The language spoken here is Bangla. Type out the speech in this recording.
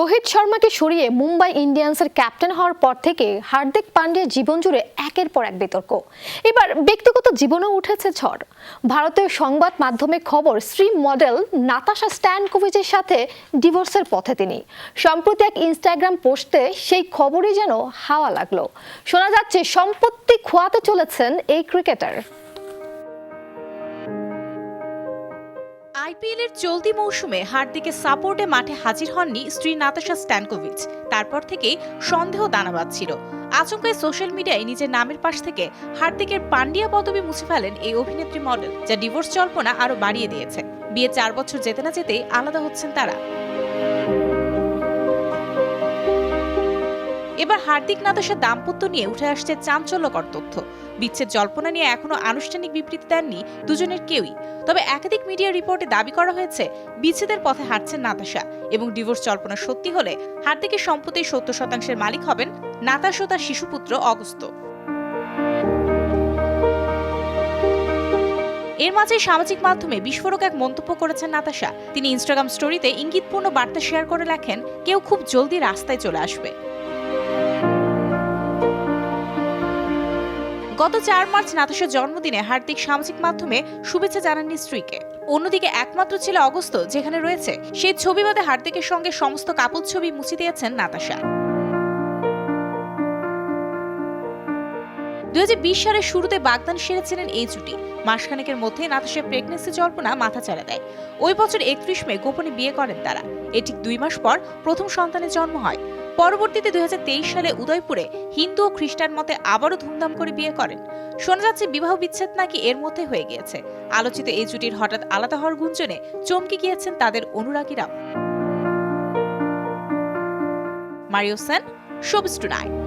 রোহিত শর্মাকে সরিয়ে মুম্বাই ইন্ডিয়ান্সের ক্যাপ্টেন হওয়ার পর থেকে হার্দিক পান্ডিয়ার জীবন জুড়ে একের পর এক বিতর্ক। এবার ব্যক্তিগত জীবনেও উঠেছে ঝড়। ভারতীয় সংবাদ মাধ্যমে খবর, স্ত্রী মডেল নাতাশা স্ট্যানকোভিচের সাথে ডিভোর্সের পথে তিনি। সম্প্রতি এক ইনস্টাগ্রাম পোস্টে সেই খবরই যেন হাওয়া লাগল। শোনা যাচ্ছে, সম্পত্তি খোয়াতে চলেছেন এই ক্রিকেটার। আইপিএল এর চলতি মৌসুমে হার্দিকের সাপোর্টে মাঠে হাজির হননি স্ত্রী নাতাশা স্ট্যানকোভিচ। তারপর থেকেই সন্দেহ দানা বাঁধছিল আচমকায় সোশ্যাল মিডিয়ায় নিজের নামের পাশ থেকে হার্দিকের পান্ডিয়া পদবি মুছে ফেলেন এই অভিনেত্রী মডেল, যা ডিভোর্স জল্পনা আরও বাড়িয়ে দিয়েছে। বিয়ে চার বছর যেতে না যেতেই আলাদা হচ্ছেন তারা। এবার হার্দিক নাতাশার দাম্পত্য নিয়ে উঠে আসছে চাঞ্চল্যকর তথ্য। বিচ্ছেদ জল্পনা নিয়ে এখনও আনুষ্ঠানিক বিবৃতি দেননি দুজনের কেউই। তবে একাধিক মিডিয়া রিপোর্টে দাবি করা হয়েছে, বিচ্ছেদের পথে হাঁটছেন নাতাশা এবং ডিভোর্স জল্পনা সত্যি হলে হার্দিকের সম্পত্তির সত্তর শতাংশের মালিক হবেন নাতাশা ও তার শিশুপুত্র অগস্ত। এর মাঝে সামাজিক মাধ্যমে বিস্ফোরক এক মন্তব্য করেছেন নাতাশা। তিনি ইনস্টাগ্রাম স্টোরিতে ইঙ্গিতপূর্ণ বার্তা শেয়ার করে লেখেন, কেউ খুব জলদি রাস্তায় চলে আসবে। গত চার মার্চ নাতাশার জন্মদিনে হার্দিক সামাজিক মাধ্যমে শুভেচ্ছা জানাননি স্ত্রীকে। অন্যদিকে একমাত্র ছেলে অগস্ত যেখানে রয়েছে, সেই ছবি বাদে হার্দিকের সঙ্গে সমস্ত কাপল ছবি মুছে দিয়েছেন নাতাশা। দুই সালের শুরুতে বাগদান সেরেছিলেন এই জুটি। মাসখানেকের মধ্যে নাতাশার প্রেগনেন্সি জল্পনা মাথা চাড়া দেয়। ওই বছর একত্রিশ মে গোপনে বিয়ে করেন তারা। এ ঠিক দুই মাস পর প্রথম সন্তানের জন্ম হয়। পরবর্তীতে দুই হাজার তেইশ সালে উদয়পুরে হিন্দু ও খ্রিস্টান মতে আবারও ধুমধাম করে বিয়ে করেন। শোনা যাচ্ছে বিবাহ বিচ্ছেদ নাকি এর মধ্যে হয়ে গিয়েছে। আলোচিত এই জুটির হঠাৎ আলাদা হওয়ার গুঞ্জনে চমকে গিয়েছেন তাদের অনুরাগীরাও। Mario Sen showbiz tonight